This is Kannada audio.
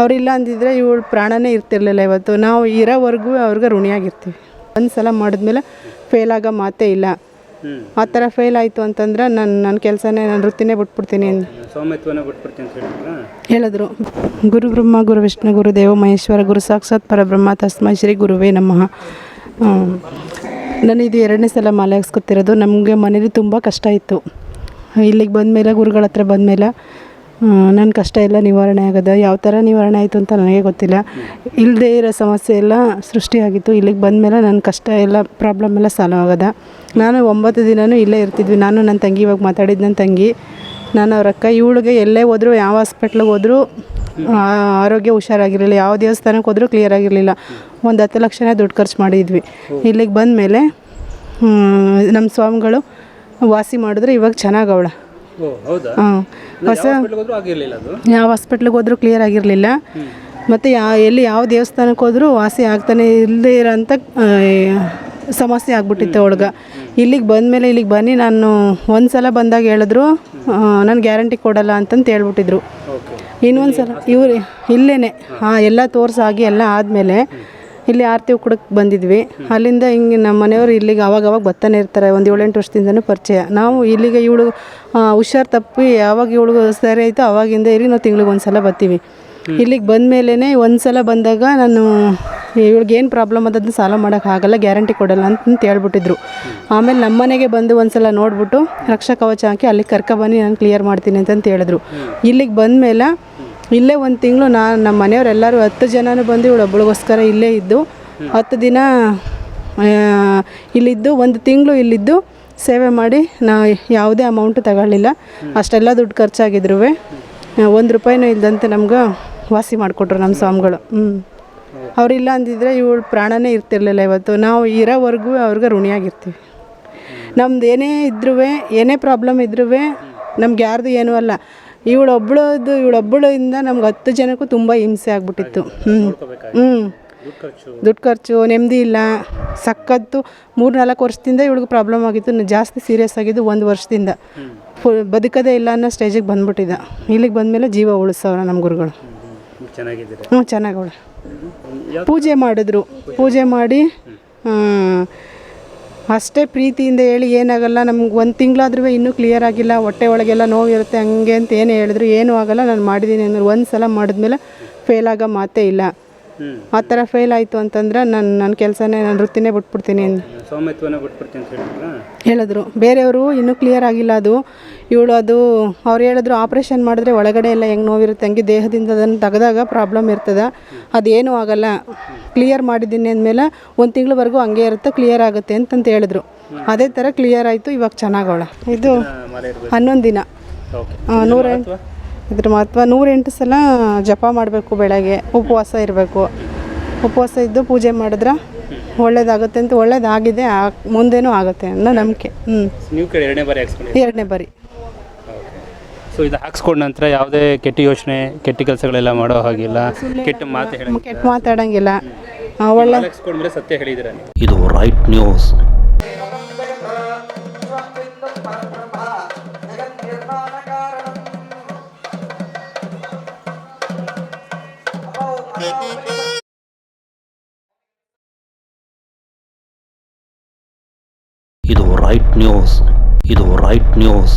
ಅವರಿಲ್ಲ ಅಂದಿದ್ರೆ ಇವಳು ಪ್ರಾಣನೇ ಇರ್ತಿರ್ಲಿಲ್ಲ ಇವತ್ತು. ನಾವು ಇರೋವರೆಗೂ ಅವ್ರಿಗೆ ಋಣಿಯಾಗಿರ್ತೀವಿ. ಒಂದು ಸಲ ಮಾಡಿದ್ಮೇಲೆ ಫೇಲ್ ಆಗೋ ಮಾತೇ ಇಲ್ಲ. ಆ ಥರ ಫೇಲ್ ಆಯಿತು ಅಂತಂದ್ರೆ ನಾನು ನನ್ನ ಕೆಲಸನೇ ನಾನು ವೃತ್ತಿನೇ ಬಿಟ್ಬಿಡ್ತೀನಿ ಹೇಳಿದ್ರು? ಗುರು ಬ್ರಹ್ಮ ಗುರು ವಿಷ್ಣು ಗುರು ದೇವ ಮಹೇಶ್ವರ ಗುರು ಸಾಕ್ಷಾತ್ ಪರಬ್ರಹ್ಮ ತಸ್ಮೈ ಶ್ರೀ ಗುರುವೇ ನಮಃ. ನಾನು ಇದು ಎರಡನೇ ಸಲ ಮಾಲೆ ಹಾಕ್ಸ್ಕೊತಿರೋದು. ನಮಗೆ ಮನೇಲಿ ತುಂಬ ಕಷ್ಟ ಇತ್ತು. ಇಲ್ಲಿಗೆ ಬಂದಮೇಲೆ ಗುರುಗಳ ಹತ್ರ ಬಂದಮೇಲೆ ನನ್ನ ಕಷ್ಟ ಎಲ್ಲ ನಿವಾರಣೆ ಆಗೋದು. ಯಾವ ಥರ ನಿವಾರಣೆ ಆಯಿತು ಅಂತ ನನಗೆ ಗೊತ್ತಿಲ್ಲ. ಇಲ್ಲದೇ ಇರೋ ಸಮಸ್ಯೆ ಎಲ್ಲ ಸೃಷ್ಟಿಯಾಗಿತ್ತು. ಇಲ್ಲಿಗೆ ಬಂದ ಮೇಲೆ ನನ್ನ ಕಷ್ಟ ಎಲ್ಲ ಪ್ರಾಬ್ಲಮ್ ಎಲ್ಲ ಸಾಲ್ವ್ ಆಗೋದ. ನಾನು ಒಂಬತ್ತು ದಿನವೂ ಇಲ್ಲೇ ಇರ್ತಿದ್ವಿ. ನಾನು ನನ್ನ ತಂಗಿ ಇವಾಗ ಮಾತಾಡಿದ್ದು ನನ್ನ ತಂಗಿ. ನಾನು ಅವ್ರ ಅಕ್ಕ ಇವಳಿಗೆ ಎಲ್ಲೇ ಹೋದರೂ, ಯಾವ ಹಾಸ್ಪಿಟ್ಲಿಗೆ ಹೋದರೂ ಆರೋಗ್ಯ ಹುಷಾರಾಗಿರಲಿಲ್ಲ. ಯಾವ ದೇವಸ್ಥಾನಕ್ಕೆ ಹೋದರೂ ಕ್ಲಿಯರ್ ಆಗಿರಲಿಲ್ಲ. ಒಂದು ಹತ್ತು ಲಕ್ಷನೇ ದುಡ್ಡು ಖರ್ಚು ಮಾಡಿದ್ವಿ. ಇಲ್ಲಿಗೆ ಬಂದ ಮೇಲೆ ನಮ್ಮ ಸ್ವಾಮಿಗಳು ವಾಸಿ ಮಾಡಿದ್ರೆ. ಇವಾಗ ಚೆನ್ನಾಗವಳ ಹಾಂ ಹೊಸ ಯಾವ ಹಾಸ್ಪಿಟ್ಲಿಗೆ ಹೋದರೂ ಕ್ಲಿಯರ್ ಆಗಿರಲಿಲ್ಲ. ಮತ್ತು ಯಾ ಎಲ್ಲಿ ಯಾವ ದೇವಸ್ಥಾನಕ್ಕೆ ಹೋದರೂ ವಾಸಿ ಆಗ್ತಾನೆ ಇಲ್ಲದೆ ಇರೋಂಥ ಸಮಸ್ಯೆ ಆಗ್ಬಿಟ್ಟಿತ್ತು ಅವಳಿಗೆ ಇಲ್ಲಿಗೆ ಬಂದಮೇಲೆ ಇಲ್ಲಿಗೆ ಬನ್ನಿ ನಾನು ಒಂದು ಸಲ ಬಂದಾಗ ಹೇಳಿದ್ರು ನಾನು ಗ್ಯಾರಂಟಿ ಕೊಡಲ್ಲ ಅಂತಂತ ಹೇಳ್ಬಿಟ್ಟಿದ್ರು. ಇನ್ನೊಂದು ಸಲ ಇವ್ರು ಇಲ್ಲೇ ಹಾಂ ಎಲ್ಲ ತೋರ್ಸಾಗಿ ಎಲ್ಲ ಆದಮೇಲೆ ಇಲ್ಲಿ ಆರತಿ ಉಕ್ಕಡಕ್ಕೆ ಬಂದಿದ್ವಿ. ಅಲ್ಲಿಂದ ಹಿಂಗೆ ನಮ್ಮ ಮನೆಯವರು ಇಲ್ಲಿಗೆ ಅವಾಗ ಅವಾಗ ಬರ್ತಾನೆ ಇರ್ತಾರೆ. ಒಂದು ಏಳೆಂಟು ವರ್ಷದಿಂದನೂ ಪರಿಚಯ. ನಾವು ಇಲ್ಲಿಗೆ ಇವಳು ಹುಷಾರು ತಪ್ಪಿ ಯಾವಾಗ ಇವಳು ಸರಿ ಆಯಿತು ಅವಾಗಿಂದ ಇರಿ ನಾವು ತಿಂಗ್ಳಿಗೆ ಒಂದು ಸಲ ಬರ್ತೀವಿ. ಇಲ್ಲಿಗೆ ಬಂದ ಮೇಲೇ ಒಂದು ಸಲ ಬಂದಾಗ ನಾನು, ಇವಳಿಗೆ ಏನು ಪ್ರಾಬ್ಲಮ್ ಅದನ್ನು ಸಾಲ ಮಾಡೋಕ್ಕಾಗಲ್ಲ ಗ್ಯಾರಂಟಿ ಕೊಡಲ್ಲ ಅಂತ ಹೇಳ್ಬಿಟ್ಟಿದ್ರು. ಆಮೇಲೆ ನಮ್ಮ ಮನೆಗೆ ಬಂದು ಒಂದು ಸಲ ನೋಡಿಬಿಟ್ಟು ರಕ್ಷಾ ಕವಚ ಹಾಕಿ ಅಲ್ಲಿಗೆ ಕರ್ಕೊಬನ್ನಿ ನಾನು ಕ್ಲಿಯರ್ ಮಾಡ್ತೀನಿ ಅಂತಂತ ಹೇಳಿದ್ರು. ಇಲ್ಲಿಗೆ ಬಂದಮೇಲೆ ಇಲ್ಲೇ ಒಂದು ತಿಂಗಳು ನಾನು ನಮ್ಮ ಮನೆಯವರೆಲ್ಲರೂ ಹತ್ತು ಜನನೂ ಬಂದು ಇವಳು ಒಬ್ಬಳಿಗೋಸ್ಕರ ಇಲ್ಲೇ ಇದ್ದು ಹತ್ತು ದಿನ ಇಲ್ಲಿದ್ದು ಒಂದು ತಿಂಗಳು ಇಲ್ಲಿದ್ದು ಸೇವೆ ಮಾಡಿ ನಾ ಯಾವುದೇ ಅಮೌಂಟ್ ತಗೊಳ್ಳಿಲ್ಲ. ಅಷ್ಟೆಲ್ಲ ದುಡ್ಡು ಖರ್ಚಾಗಿದ್ರು ಒಂದು ರೂಪಾಯಿನೂ ಇಲ್ದಂತೆ ನಮ್ಗೆ ವಾಸಿ ಮಾಡಿಕೊಟ್ರು ನಮ್ಮ ಸ್ವಾಮಿಗಳು. ಹ್ಞೂ ಅವರಿಲ್ಲ ಅಂದಿದ್ರೆ ಇವಳು ಪ್ರಾಣನೇ ಇರ್ತಿರ್ಲಿಲ್ಲ ಇವತ್ತು. ನಾವು ಇರೋವರೆಗೂ ಅವ್ರಿಗೆ ಋಣಿಯಾಗಿರ್ತೀವಿ. ನಮ್ದು ಏನೇ ಇದ್ರೂ ಏನೇ ಪ್ರಾಬ್ಲಮ್ ಇದ್ರೂ ನಮ್ಗೆ ಯಾರ್ದು ಏನೂ ಅಲ್ಲ. ಇವಳೊಬ್ಳದು ಇವಳೊಬ್ಬಳಿಂದ ನಮ್ಗೆ ಹತ್ತು ಜನಕ್ಕೂ ತುಂಬ ಹಿಂಸೆ ಆಗಿಬಿಟ್ಟಿತ್ತು. ಹ್ಞೂ ಹ್ಞೂ ದುಡ್ಡು ಖರ್ಚು. ನೆಮ್ಮದಿ ಇಲ್ಲ. ಸಖತ್ತು ಮೂರು ನಾಲ್ಕು ವರ್ಷದಿಂದ ಇವಳಿಗೆ ಪ್ರಾಬ್ಲಮ್ ಆಗಿತ್ತು. ಜಾಸ್ತಿ ಸೀರಿಯಸ್ ಆಗಿದ್ದು ಒಂದು ವರ್ಷದಿಂದ. ಬದುಕದೇ ಇಲ್ಲ ಅನ್ನೋ ಸ್ಟೇಜಿಗೆ ಬಂದ್ಬಿಟ್ಟಿದ್ದ. ಇಲ್ಲಿಗೆ ಬಂದಮೇಲೆ ಜೀವ ಉಳಿಸೋರ ನಮ್ಮ ಗುರುಗಳು. ಹ್ಞೂ ಚೆನ್ನಾಗವಳು ಪೂಜೆ ಮಾಡಿದ್ರು. ಪೂಜೆ ಮಾಡಿ ಅಷ್ಟೇ ಪ್ರೀತಿಯಿಂದ ಹೇಳಿ ಏನಾಗಲ್ಲ, ನಮ್ಗೆ ಒಂದು ತಿಂಗಳಾದ್ರೂ ಇನ್ನೂ ಕ್ಲಿಯರ್ ಆಗಿಲ್ಲ, ಹೊಟ್ಟೆ ಒಳಗೆಲ್ಲ ನೋವಿರುತ್ತೆ, ಹಂಗೆ ಅಂತ ಏನು ಹೇಳಿದ್ರು, ಏನೂ ಆಗಲ್ಲ, ನಾನು ಮಾಡಿದ್ದೀನಿ ಅಂದ್ರೆ ಒಂದು ಸಲ ಮಾಡಿದ್ಮೇಲೆ ಫೇಲ್ ಆಗೋ ಮಾತೇ ಇಲ್ಲ. ಆ ಥರ ಫೇಲ್ ಆಯಿತು ಅಂತಂದ್ರೆ ನಾನು ನನ್ನ ಕೆಲಸನೇ ನನ್ನ ವೃತ್ತಿನೇ ಬಿಟ್ಬಿಡ್ತೀನಿ ಅಂದ್- ಸೌಮ್ಯತ್ವನ ಬಿಟ್ಬಿಡ್ತೀನಿ ಅಂತ ಹೇಳಿದ್ರ? ಹೇಳಿದ್ರು. ಬೇರೆಯವರು ಇನ್ನೂ ಕ್ಲಿಯರ್ ಆಗಿಲ್ಲ ಅದು. ಇವಳು ಅದು ಅವ್ರು ಹೇಳಿದ್ರು ಆಪ್ರೇಷನ್ ಮಾಡಿದ್ರೆ ಒಳಗಡೆ ಎಲ್ಲ ಹೆಂಗೆ ನೋವಿರುತ್ತೆ ಹಂಗೆ ದೇಹದಿಂದ ಅದನ್ನು ತೆಗೆದಾಗ ಪ್ರಾಬ್ಲಮ್ ಇರ್ತದೆ. ಅದೇನೂ ಆಗಲ್ಲ. ಕ್ಲಿಯರ್ ಮಾಡಿದ್ದೀನಿ ಅಂದಮೇಲೆ ಒಂದು ತಿಂಗಳವರೆಗೂ ಹಂಗೆ ಇರುತ್ತೆ ಕ್ಲಿಯರ್ ಆಗುತ್ತೆ ಅಂತಂತ ಹೇಳಿದ್ರು. ಅದೇ ಥರ ಕ್ಲಿಯರ್ ಆಯಿತು ಇವಾಗ ಚೆನ್ನಾಗವಳ ಇದು ಹನ್ನೊಂದು ದಿನ. ನೂರ ಇದ್ರ ಮಹತ್ವ ನೂರೆಂಟು ಸಲ ಜಪ ಮಾಡಬೇಕು ಬೆಳಗ್ಗೆ. ಉಪವಾಸ ಇರಬೇಕು. ಉಪವಾಸ ಇದ್ದು ಪೂಜೆ ಮಾಡಿದ್ರೆ ಒಳ್ಳೇದಾಗುತ್ತೆ ಅಂತ ಒಳ್ಳೇದಾಗಿದೆ ಮುಂದೇನೂ ಆಗುತ್ತೆ ಅನ್ನೋ ನಂಬಿಕೆ. ಹ್ಞೂ ನೀವು ಎರಡನೇ ಬಾರಿ ಎರಡನೇ ಬಾರಿ. ಸೊ ಇದು ಹಾಕ್ಸ್ಕೊಂಡ ನಂತರ ಯಾವುದೇ ಕೆಟ್ಟ ಯೋಚನೆ ಕೆಟ್ಟ ಕೆಲಸಗಳೆಲ್ಲ ಮಾಡೋ ಹಾಗಿಲ್ಲ. ಕೆಟ್ಟ ಮಾತು ಕೆಟ್ಟ ಮಾತಾಡಂಗಿಲ್ಲ. ಒಳ್ಳೆ ಸತ್ಯ ಹೇಳಿದ್ರೆ ಇದು ರೈಟ್ ನ್ಯೂಸ್ ಇದು ರೈಟ್ ನ್ಯೂಸ್ ಇದು ರೈಟ್ ನ್ಯೂಸ್